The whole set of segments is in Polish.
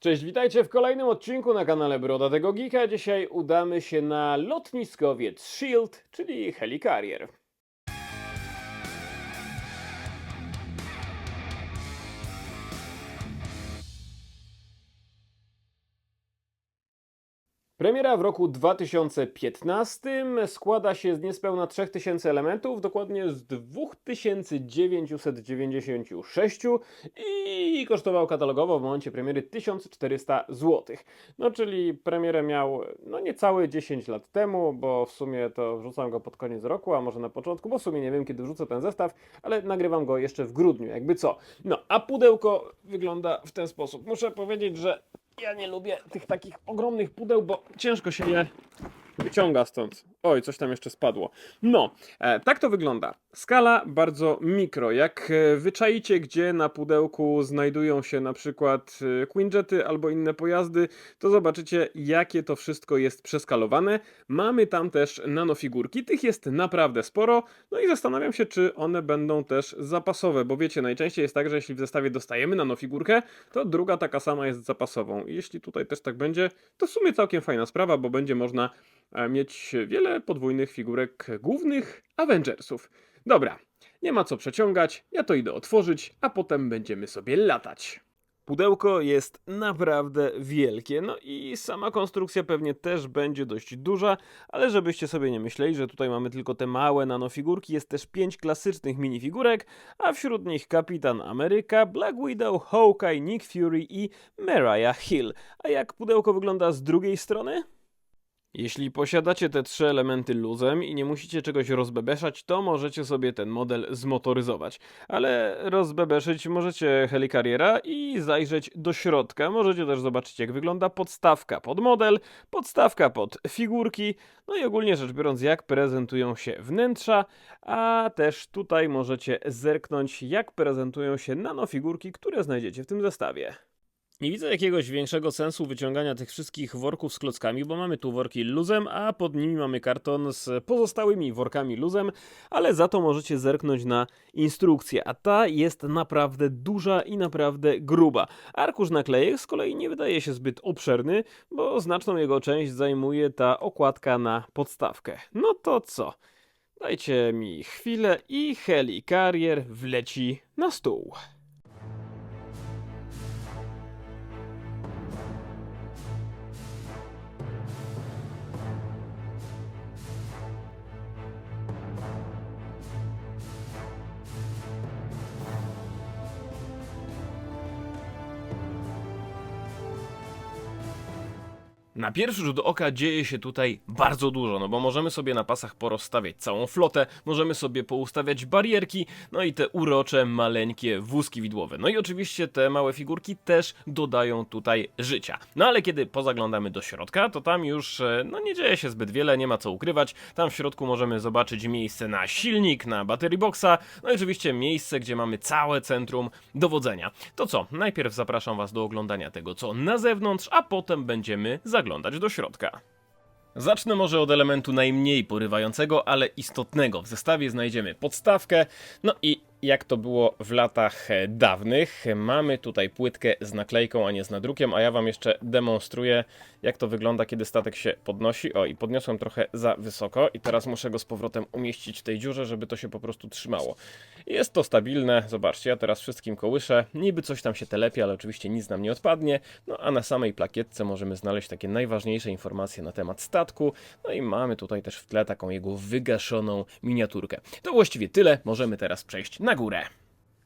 Cześć, witajcie w kolejnym odcinku na kanale Brodatego Geeka. Dzisiaj udamy się na lotniskowiec SHIELD, czyli Helicarrier. Premiera w roku 2015 składa się z niespełna 3000 elementów, dokładnie z 2996 i kosztował katalogowo w momencie premiery 1400 zł. No czyli premierę miał no niecałe 10 lat temu, bo w sumie to wrzucam go pod koniec roku, a może na początku, bo w sumie nie wiem kiedy wrzucę ten zestaw, ale nagrywam go jeszcze w grudniu, jakby co. No, a pudełko wygląda w ten sposób. Muszę powiedzieć, że ja nie lubię tych takich ogromnych pudeł, bo ciężko się je wyciąga stąd. Oj, coś tam jeszcze spadło. No, e, tak to wygląda. Skala bardzo mikro. Jak e, wyczaicie, gdzie na pudełku znajdują się na przykład e, Quinjety albo inne pojazdy, to zobaczycie, jakie to wszystko jest przeskalowane. Mamy tam też nanofigurki. Tych jest naprawdę sporo. No i zastanawiam się, czy one będą też zapasowe, bo wiecie, najczęściej jest tak, że jeśli w zestawie dostajemy nanofigurkę, to druga taka sama jest zapasową. Jeśli tutaj też tak będzie, to w sumie całkiem fajna sprawa, bo będzie można mieć wiele podwójnych figurek głównych Avengersów. Dobra, nie ma co przeciągać, ja to idę otworzyć, a potem będziemy sobie latać. Pudełko jest naprawdę wielkie, no i sama konstrukcja pewnie też będzie dość duża, ale żebyście sobie nie myśleli, że tutaj mamy tylko te małe nanofigurki, jest też pięć klasycznych minifigurek, a wśród nich Kapitan Ameryka, Black Widow, Hawkeye, Nick Fury i Mariah Hill. A jak pudełko wygląda z drugiej strony? Jeśli posiadacie te trzy elementy luzem i nie musicie czegoś rozbebeszać, to możecie sobie ten model zmotoryzować. Ale rozbebeszyć możecie helikariera i zajrzeć do środka. Możecie też zobaczyć, jak wygląda podstawka pod model, podstawka pod figurki, no i ogólnie rzecz biorąc, jak prezentują się wnętrza, a też tutaj możecie zerknąć, jak prezentują się nanofigurki, które znajdziecie w tym zestawie. Nie widzę jakiegoś większego sensu wyciągania tych wszystkich worków z klockami, bo mamy tu worki luzem, a pod nimi mamy karton z pozostałymi workami luzem, ale za to możecie zerknąć na instrukcję, a ta jest naprawdę duża i naprawdę gruba. Arkusz naklejek z kolei nie wydaje się zbyt obszerny, bo znaczną jego część zajmuje ta okładka na podstawkę. No to co? Dajcie mi chwilę i Heli Carrier wleci na stół. Na pierwszy rzut oka dzieje się tutaj bardzo dużo, no bo możemy sobie na pasach porozstawiać całą flotę, możemy sobie poustawiać barierki, no i te urocze, maleńkie wózki widłowe. No i oczywiście te małe figurki też dodają tutaj życia. No ale kiedy pozaglądamy do środka, to tam już e, no nie dzieje się zbyt wiele, nie ma co ukrywać. Tam w środku możemy zobaczyć miejsce na silnik, na battery boxa, no i oczywiście miejsce, gdzie mamy całe centrum dowodzenia. To co, najpierw zapraszam Was do oglądania tego, co na zewnątrz, a potem będziemy zaglądać do środka. Zacznę może od elementu najmniej porywającego, ale istotnego. W zestawie znajdziemy podstawkę, no i jak to było w latach dawnych, mamy tutaj płytkę z naklejką, a nie z nadrukiem, a ja wam jeszcze demonstruję, jak to wygląda, kiedy statek się podnosi. O, i podniosłem trochę za wysoko i teraz muszę go z powrotem umieścić w tej dziurze, żeby to się po prostu trzymało. Jest to stabilne, zobaczcie, ja teraz wszystkim kołyszę, niby coś tam się telepie, ale oczywiście nic nam nie odpadnie, no a na samej plakietce możemy znaleźć takie najważniejsze informacje na temat statku, no i mamy tutaj też w tle taką jego wygaszoną miniaturkę. To właściwie tyle, możemy teraz przejść na górę.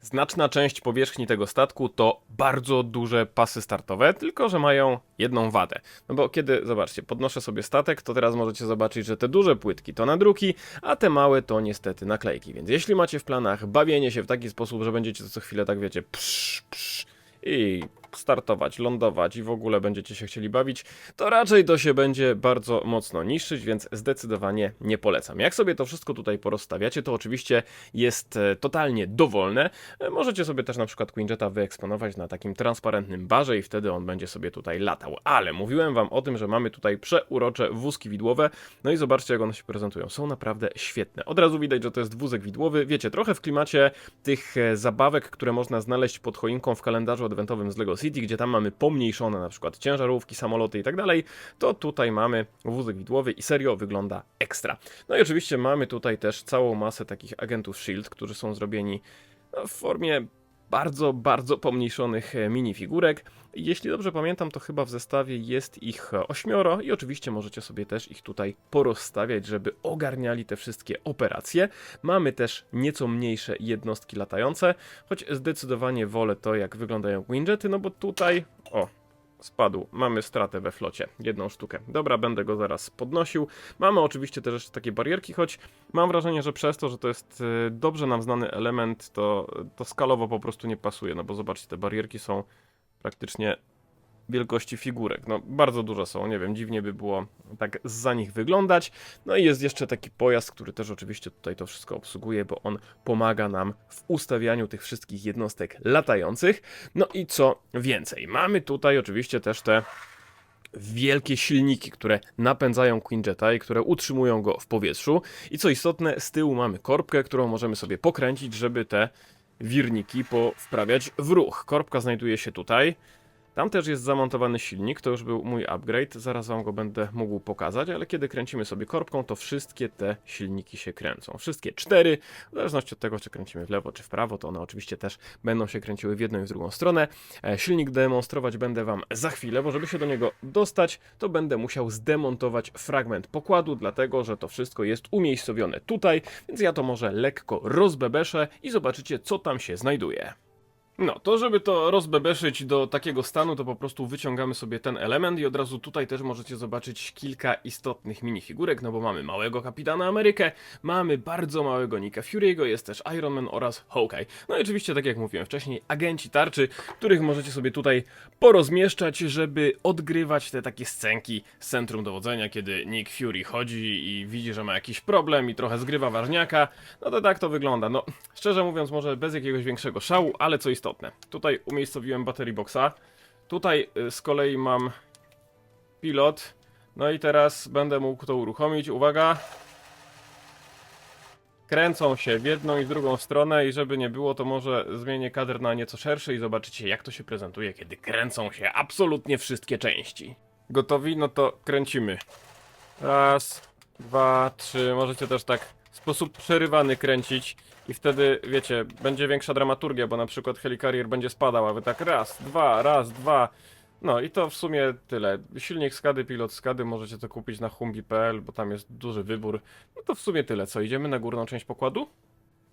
Znaczna część powierzchni tego statku to bardzo duże pasy startowe, tylko że mają jedną wadę. No bo kiedy, zobaczcie, podnoszę sobie statek, to teraz możecie zobaczyć, że te duże płytki to nadruki, a te małe to niestety naklejki. Więc jeśli macie w planach bawienie się w taki sposób, że będziecie co chwilę tak wiecie, psz, psz, i startować, lądować i w ogóle będziecie się chcieli bawić, to raczej to się będzie bardzo mocno niszczyć, więc zdecydowanie nie polecam. Jak sobie to wszystko tutaj porozstawiacie, to oczywiście jest e, totalnie dowolne. E, Możecie sobie też na przykład Quinjeta wyeksponować na takim transparentnym barze i wtedy on będzie sobie tutaj latał. Ale mówiłem wam o tym, że mamy tutaj przeurocze wózki widłowe, no i zobaczcie jak one się prezentują. Są naprawdę świetne. Od razu widać, że to jest wózek widłowy. Wiecie, trochę w klimacie tych e, zabawek, które można znaleźć pod choinką w kalendarzu adwentowym z LEGO City, gdzie tam mamy pomniejszone na przykład ciężarówki, samoloty i tak dalej, to tutaj mamy wózek widłowy i serio wygląda ekstra. No i oczywiście mamy tutaj też całą masę takich agentów SHIELD, którzy są zrobieni no, w formie bardzo, bardzo pomniejszonych e, minifigurek. Jeśli dobrze pamiętam, to chyba w zestawie jest ich e, ośmioro i oczywiście możecie sobie też ich tutaj porozstawiać, żeby ogarniali te wszystkie operacje. Mamy też nieco mniejsze jednostki latające, choć zdecydowanie wolę to, jak wyglądają Winjety, no bo tutaj, o, spadł. Mamy stratę we flocie. Jedną sztukę. Dobra, będę go zaraz podnosił. Mamy oczywiście też jeszcze takie barierki, choć mam wrażenie, że przez to, że to jest y, dobrze nam znany element, to, to skalowo po prostu nie pasuje. No bo zobaczcie, te barierki są praktycznie wielkości figurek. No, bardzo duże są, nie wiem, dziwnie by było tak za nich wyglądać. No i jest jeszcze taki pojazd, który też oczywiście tutaj to wszystko obsługuje, bo on pomaga nam w ustawianiu tych wszystkich jednostek latających. No i co więcej, mamy tutaj oczywiście też te wielkie silniki, które napędzają Quinjeta i które utrzymują go w powietrzu. I co istotne, z tyłu mamy korbkę, którą możemy sobie pokręcić, żeby te wirniki powprawiać w ruch. Korbka znajduje się tutaj. Tam też jest zamontowany silnik, to już był mój upgrade, zaraz wam go będę mógł pokazać, ale kiedy kręcimy sobie korbką, to wszystkie te silniki się kręcą. Wszystkie cztery, w zależności od tego, czy kręcimy w lewo, czy w prawo, to one oczywiście też będą się kręciły w jedną i w drugą stronę. E, Silnik demonstrować będę wam za chwilę, bo żeby się do niego dostać, to będę musiał zdemontować fragment pokładu, dlatego że to wszystko jest umiejscowione tutaj, więc ja to może lekko rozbebeszę i zobaczycie, co tam się znajduje. No, to żeby to rozbebeszyć do takiego stanu, to po prostu wyciągamy sobie ten element i od razu tutaj też możecie zobaczyć kilka istotnych minifigurek, no bo mamy małego Kapitana Amerykę, mamy bardzo małego Nicka Fury'ego, jest też Iron Man oraz Hawkeye. No i oczywiście, tak jak mówiłem wcześniej, agenci tarczy, których możecie sobie tutaj porozmieszczać, żeby odgrywać te takie scenki z centrum dowodzenia, kiedy Nick Fury chodzi i widzi, że ma jakiś problem i trochę zgrywa ważniaka. No to tak to wygląda. No, szczerze mówiąc, może bez jakiegoś większego szału, ale co istotne. Tutaj umiejscowiłem battery boxa. Tutaj y, z kolei mam pilot. No i teraz będę mógł to uruchomić. Uwaga. Kręcą się w jedną i w drugą stronę i żeby nie było, to może zmienię kadr na nieco szerszy i zobaczycie jak to się prezentuje, kiedy kręcą się absolutnie wszystkie części. Gotowi? No to kręcimy. Raz, dwa, trzy. Możecie też tak sposób przerywany kręcić i wtedy, wiecie, będzie większa dramaturgia, bo na przykład helikarier będzie spadał, a wy tak raz, dwa, raz, dwa. No i to w sumie tyle. Silnik Skady, pilot Skady, możecie to kupić na humbi.pl, bo tam jest duży wybór. No to w sumie tyle. Co, idziemy na górną część pokładu?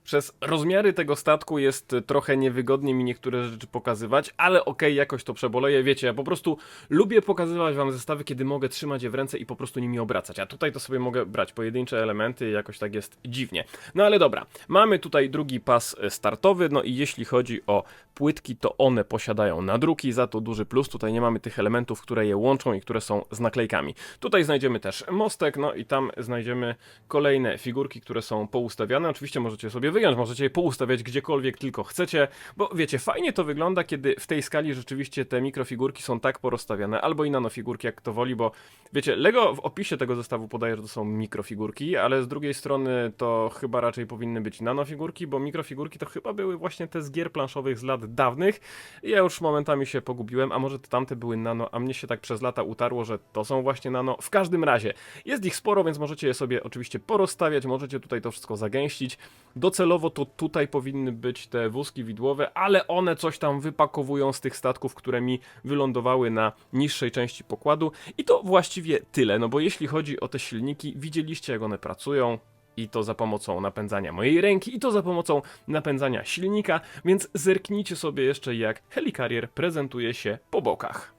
Przez rozmiary tego statku jest trochę niewygodnie mi niektóre rzeczy pokazywać, ale okej, jakoś to przeboleję. Wiecie, ja po prostu lubię pokazywać wam zestawy, kiedy mogę trzymać je w ręce i po prostu nimi obracać. A tutaj to sobie mogę brać pojedyncze elementy i jakoś tak jest dziwnie. No ale dobra, mamy tutaj drugi pas y, startowy, no i jeśli chodzi o płytki, to one posiadają nadruki, za to duży plus. Tutaj nie mamy tych elementów, które je łączą i które są z naklejkami. Tutaj znajdziemy też mostek, no i tam znajdziemy kolejne figurki, które są poustawiane. Oczywiście możecie sobie wyjąć, możecie je poustawiać gdziekolwiek tylko chcecie, bo wiecie, fajnie to wygląda, kiedy w tej skali rzeczywiście te mikrofigurki są tak porozstawiane, albo i nanofigurki, jak kto woli, bo wiecie, Lego w opisie tego zestawu podaje, że to są mikrofigurki, ale z drugiej strony to chyba raczej powinny być nanofigurki, bo mikrofigurki to chyba były właśnie te z gier planszowych z lat dawnych. Ja już momentami się pogubiłem, a może to tamte były nano, a mnie się tak przez lata utarło, że to są właśnie nano. W każdym razie, jest ich sporo, więc możecie je sobie oczywiście porozstawiać, możecie tutaj to wszystko zagęścić. Docelowo to tutaj powinny być te wózki widłowe, ale one coś tam wypakowują z tych statków, które mi wylądowały na niższej części pokładu. I to właściwie tyle, no bo jeśli chodzi o te silniki, widzieliście jak one pracują, i to za pomocą napędzania mojej ręki, i to za pomocą napędzania silnika, więc zerknijcie sobie jeszcze jak Helicarrier prezentuje się po bokach.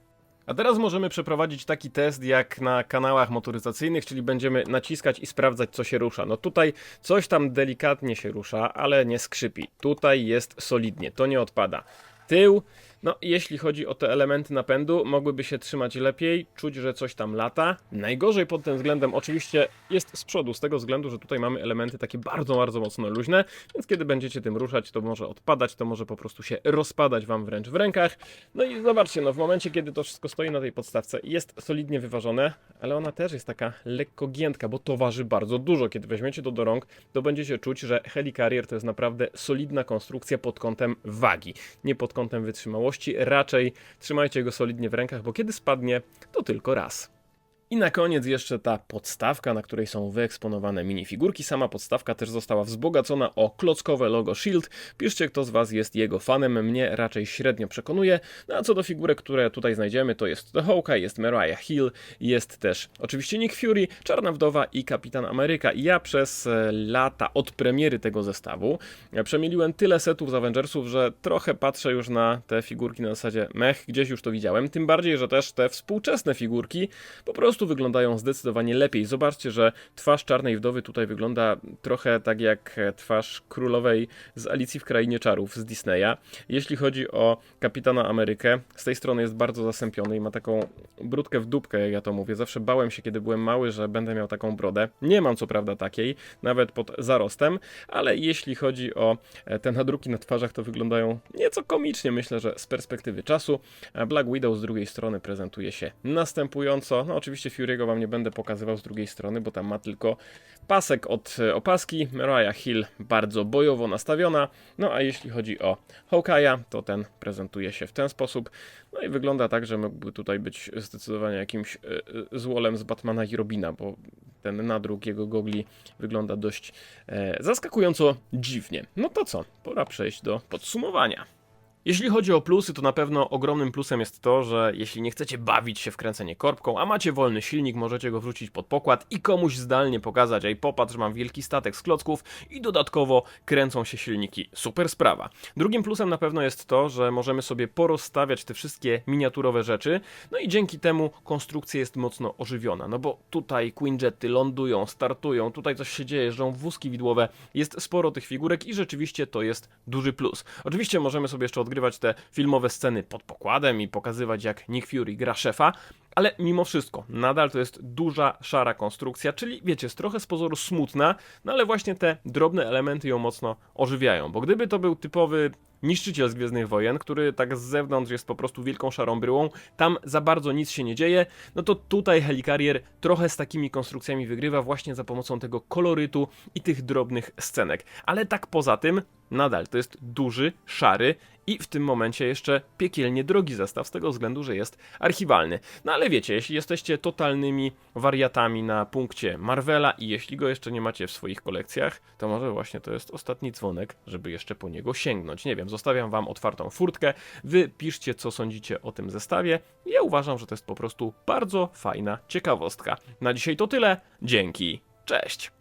A teraz możemy przeprowadzić taki test jak na kanałach motoryzacyjnych, czyli będziemy naciskać i sprawdzać co się rusza. No tutaj coś tam delikatnie się rusza, ale nie skrzypi. Tutaj jest solidnie, to nie odpada. Tył, no jeśli chodzi o te elementy napędu, mogłyby się trzymać lepiej, czuć, że coś tam lata. Najgorzej pod tym względem oczywiście jest z przodu, z tego względu, że tutaj mamy elementy takie bardzo, bardzo mocno luźne, więc kiedy będziecie tym ruszać, to może odpadać, to może po prostu się rozpadać wam wręcz w rękach. No i zobaczcie, no w momencie, kiedy to wszystko stoi na tej podstawce, jest solidnie wyważone, ale ona też jest taka lekko giętka, bo to waży bardzo dużo. Kiedy weźmiecie to do rąk, to będziecie czuć, że Helicarrier to jest naprawdę solidna konstrukcja pod kątem wagi, nie pod kątem wytrzymałości raczej trzymajcie go solidnie w rękach, bo kiedy spadnie, to tylko raz. I na koniec jeszcze ta podstawka, na której są wyeksponowane minifigurki. Sama podstawka też została wzbogacona o klockowe logo Shield. Piszcie, kto z Was jest jego fanem. Mnie raczej średnio przekonuje. No a co do figurek, które tutaj znajdziemy, to jest The Hawkeye, jest Mariah Hill, jest też oczywiście Nick Fury, Czarna Wdowa i Kapitan Ameryka. Ja przez e, lata od premiery tego zestawu e, przemieliłem tyle setów z Avengersów, że trochę patrzę już na te figurki na zasadzie mech, gdzieś już to widziałem. Tym bardziej, że też te współczesne figurki po prostu wyglądają zdecydowanie lepiej. Zobaczcie, że twarz Czarnej Wdowy tutaj wygląda trochę tak jak e, twarz królowej z Alicji w Krainie Czarów z Disneya. Jeśli chodzi o Kapitana Amerykę, z tej strony jest bardzo zasępiony i ma taką brudkę w dupkę, jak ja to mówię. Zawsze bałem się, kiedy byłem mały, że będę miał taką brodę. Nie mam co prawda takiej, nawet pod zarostem, ale jeśli chodzi o e, te nadruki na twarzach, to wyglądają nieco komicznie, myślę, że z perspektywy czasu. A Black Widow z drugiej strony prezentuje się następująco. No oczywiście Fury'ego wam nie będę pokazywał z drugiej strony, bo tam ma tylko pasek od e, opaski. Mariah Hill bardzo bojowo nastawiona. No a jeśli chodzi o Hawkeye'a, to ten prezentuje się w ten sposób. No i wygląda tak, że mógłby tutaj być zdecydowanie jakimś e, e, złolem z Batmana i Robina, bo ten nadruk jego gogli wygląda dość zaskakująco dziwnie. No to co? Pora przejść do podsumowania. Jeśli chodzi o plusy, to na pewno ogromnym plusem jest to, że jeśli nie chcecie bawić się w kręcenie korbką, a macie wolny silnik, możecie go wrzucić pod pokład i komuś zdalnie pokazać, ej popatrz, mam wielki statek z klocków i dodatkowo kręcą się silniki. Super sprawa. Drugim plusem na pewno jest to, że możemy sobie porozstawiać te wszystkie miniaturowe rzeczy, no i dzięki temu konstrukcja jest mocno ożywiona, no bo tutaj Quinjety lądują, startują, tutaj coś się dzieje, jeżdżą wózki widłowe, jest sporo tych figurek i rzeczywiście to jest duży plus. Oczywiście możemy sobie jeszcze odgrywać te filmowe sceny pod pokładem i pokazywać jak Nick Fury gra szefa, ale mimo wszystko, nadal to jest duża, szara konstrukcja, czyli wiecie, jest trochę z pozoru smutna, no ale właśnie te drobne elementy ją mocno ożywiają, bo gdyby to był typowy niszczyciel z Gwiezdnych Wojen, który tak z zewnątrz jest po prostu wielką szarą bryłą, tam za bardzo nic się nie dzieje, no to tutaj Helicarrier trochę z takimi konstrukcjami wygrywa właśnie za pomocą tego kolorytu i tych drobnych scenek. Ale tak poza tym, nadal to jest duży, szary i w tym momencie jeszcze piekielnie drogi zestaw, z tego względu, że jest archiwalny. No ale wiecie, jeśli jesteście totalnymi wariatami na punkcie Marvela i jeśli go jeszcze nie macie w swoich kolekcjach, to może właśnie to jest ostatni dzwonek, żeby jeszcze po niego sięgnąć. Nie wiem, zostawiam wam otwartą furtkę, wy piszcie co sądzicie o tym zestawie. Ja uważam, że to jest po prostu bardzo fajna ciekawostka. Na dzisiaj to tyle, dzięki, cześć!